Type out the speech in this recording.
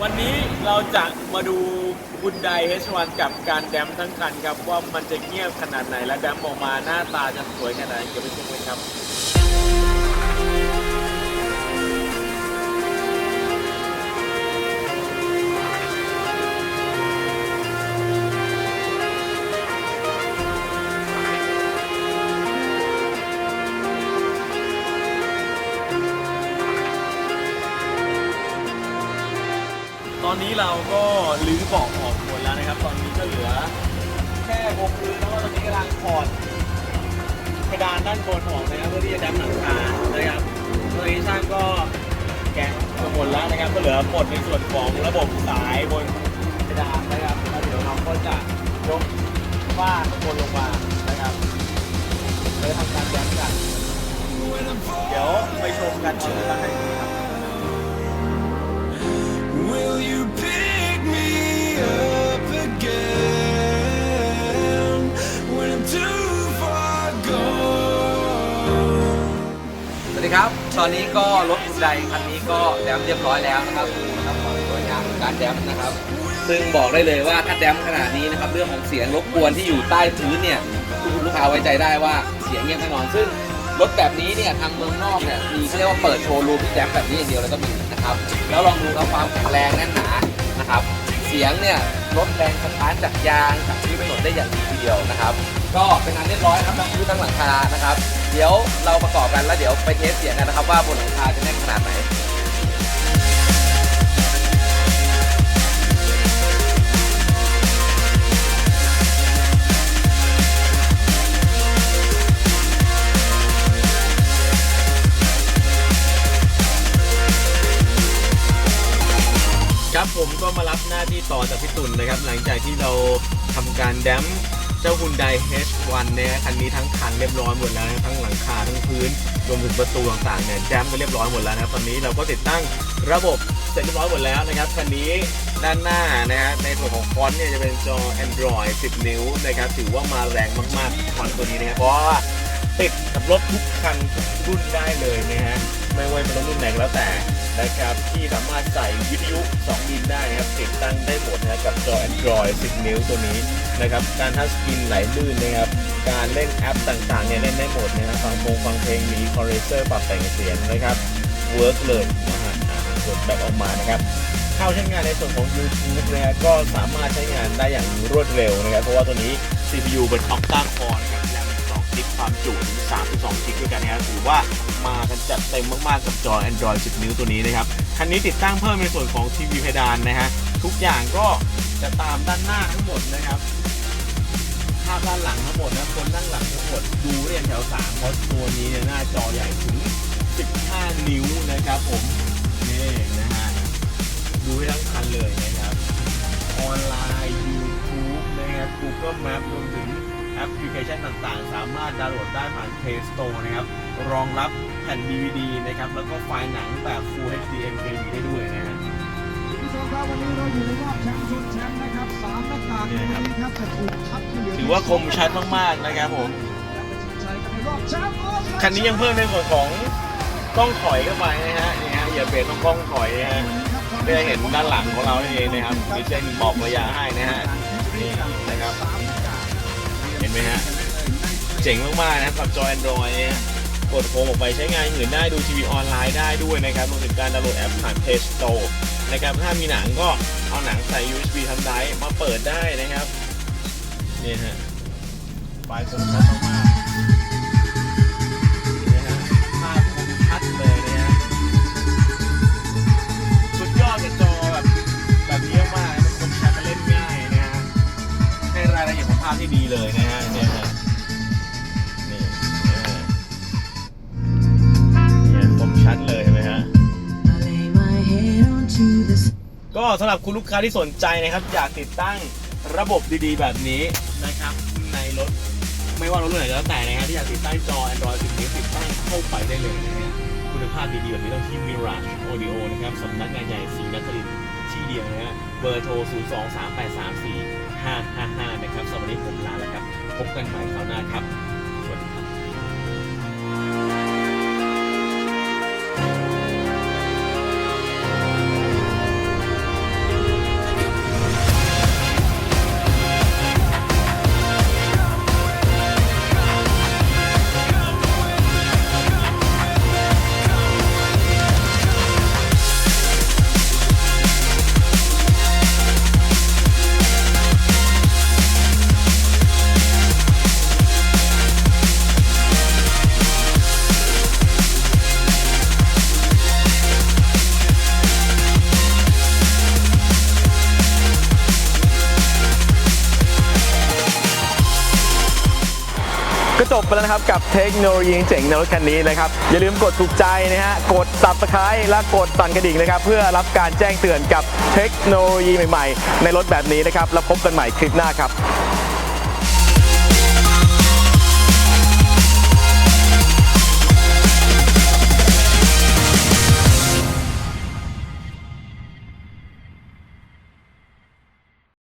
วันนี้เราจะมาดูบุนไดเฮชวันกับการแดมทั้งคันครับ ว่ามันจะเงียบขนาดไหนและแดมออกมาหน้าตาจะสวยขนาดไหนเดี๋ยวไปชมกันครับ ตอนนี้เราก็ลื้อเบาะออกหมดแล้วนะครับ ตอนนี้ก็เหลือ แค่บกพื้นแล้วก็ตอนนี้กำลังถอดเพดานด้านบนออกนะครับเพื่อที่จะดับหลังคานะครับตอนนี้ช่างก็แกะหมดแล้วนะครับ ก็เหลือหมดในส่วนของระบบสายบนเพดานนะครับแล้วเดี๋ยวเราก็จะยกฝ้าข้างบนลงมานะครับเลยทำการย้มกันเดี๋ยวไปชมกันตอนนี้ครับ สวัสดีครับ ตอนนี้ก็รถคุณใดคันนี้ก็แดมเรียบร้อยแล้วนะครับนะครับของสวยงางการแดมนะครับ ซึ่งบอกได้เลยว่าถ้าแดมขนาดนี้นะครับ เรื่องของเสียงรบกวนที่อยู่ใต้พื้นเนี่ยคุณลูกค้าไว้ใจได้ว่าเสียงเงียบแน่นอน ซึ่ง รถแบบนี้เนี่ยทางเมืองนอกเนี่ยมีเขาเรียกว่าเปิดโชว์รูมที่แดมแบบนี้อย่างเดียวเลยก็มีนะครับ แล้วลองดูครับความแข็งแรงแน่นหนานะครับ เสียงเนี่ยลดแรงสะท้านจากยางจากที่ถนนได้อย่างดีทีเดียวนะครับ ก็เป็นงานเรียบร้อยครับทั้งพื้นทั้งหลังคานะครับ เดี๋ยวเราประกอบกันแล้วเดี๋ยวไปเทสเสียงกันนะครับว่าบนหลังคาจะแน่นขนาดไหน พี่ต่อจากพี่ตุลนะครับ หลังจากที่เราทำการแดมเจ้าฮุนได H1 เนี่ยคันนี้ทั้งคันเรียบร้อยหมดแล้วทั้งหลังคาทั้งพื้นรวมถึงประตูต่างๆเนี่ยแดมไปเรียบร้อยหมดแล้วนะครับตอนนี้เราก็ติดตั้งระบบเสร็จเรียบร้อยหมดแล้วนะครับคันนี้ด้านหน้านะฮะในส่วนของฟอนต์เนี่ยจะเป็นจอ Android 10 นิ้วนะครับถือว่ามาแรงมากๆฟอนต์ตัวนี้นะครับเพราะว่า ติดกับรถทุกคันทุกรุ่นได้เลยนะฮะไม่ว่าเป็นรถรุ่นไหนก็แล้วแต่นะครับที่สามารถใส่วิทยุ2ดินได้นะครับติดตั้งได้หมดนะกับจอ Android 10 นิ้วตัวนี้นะครับการทัชสกรีนไหลลื่นนะครับการเล่นแอปต่างๆเนี่ยเล่นได้หมดนะครับฟังเพลงฟังเพลงมีคอร์เรเซอร์ปรับแต่งเสียงนะครับเวิร์กเลยนะฮะกดแบบออกมานะครับเข้าใช้งานในส่วนของ YouTube นะฮะก็สามารถใช้งานได้อย่างรวดเร็วนะครับเพราะว่าตัวนี้ CPU เป็น Octa Core นะครับ แรม12กิกความจุถึง32กิกด้วยกันนะครับถือว่ามากันจัดเต็มมากๆกับจอ Android 10 นิ้วตัวนี้นะครับ คันนี้ติดตั้งเพิ่มในส่วนของทีวีเพดานนะฮะ ทุกอย่างก็จะตามด้านหน้าทั้งหมดนะครับ ภาพด้านหลังทั้งหมดนะ คนนั่งหลังทั้งหมด ดูเรียนแถว3เพราะตัวนี้เนี่ยหน้าจอใหญ่ถึง 15 นิ้วนะครับผมนี่นะฮะ ดูให้ทั้งคันเลยนะครับ ออนไลน์ YouTube นะครับ Google Map รวมถึง แอปพลิเคชันต่างๆ สามารถดาวน์โหลดได้ผ่าน Play Store นะครับ รองรับแผ่น DVD นะครับ แล้วก็ไฟล์หนังแบบ Full HD MKV ได้ด้วยนะฮะคุณผู้ชมครับวันนี้เราอยู่ในรอบแชมป์ชนแชมป์นะครับสามหน้ากากในวันนี้ครับจะถูกชัดที่เหลือถือว่าคมชัดมากๆนะครับผม และเป็นชิงชัยกันในรอบแชมป์ออสคันนี้ยังเพิ่มในส่วนของกล้องถอยเข้าไปนะฮะนี่ฮะอย่าเบรกต้องกล้องถอยนะฮะเพื่อให้เห็นด้านหลังของเราเองนะครับมีเส้นบอกระยะให้นะฮะนี่นะครับ สามหน้ากากเห็น ไหมฮะ เจ๋งมากๆนะครับกับจอ Android เนี่ยฮะกดโฮมออกไปใช้งานอื่นได้ดูทีวีออนไลน์ได้ด้วยนะครับรวมถึงการดาวน์โหลดแอปผ่าน Play Store นะครับถ้ามีหนังก็เอาหนังใส่ USB ทำได้มาเปิดได้นะครับนี่ฮะไฟล์คมชัดมาก ภาพที่ดีเลยนะฮะเนี่ยฮะนี่เนี่ยคมชัดเลยเห็นไหมฮะก็สำหรับคุณลูกค้าที่สนใจนะครับอยากติดตั้งระบบดีๆ แบบนี้นะครับ ในรถไม่ว่ารถรุ่นไหนก็แล้วแต่นะครับที่อยากติดตั้งจอ Android 10นิ้วติดตั้งเข้าไปได้เลยนะฮะคุณภาพดีๆแบบนี้ต้องที่ Mirage Audio นะครับสำนักงานใหญ่ศรีนครินที่เดียวนะฮะเบอร์โทร 023834 555 นะครับสำหรับวันนี้ผมลาแล้วครับ พบกันใหม่คราวหน้าครับ ไปแล้วนะครับกับเทคโนโลยีเจ๋งในรถคันนี้นะครับอย่าลืมกดถูกใจนะฮะกด subscribe และกดสั่นกระดิ่งนะครับเพื่อรับการแจ้งเตือนกับเทคโนโลยีใหม่ๆ ในรถแบบนี้นะครับแล้วพบกันใหม่คลิปหน้าครับ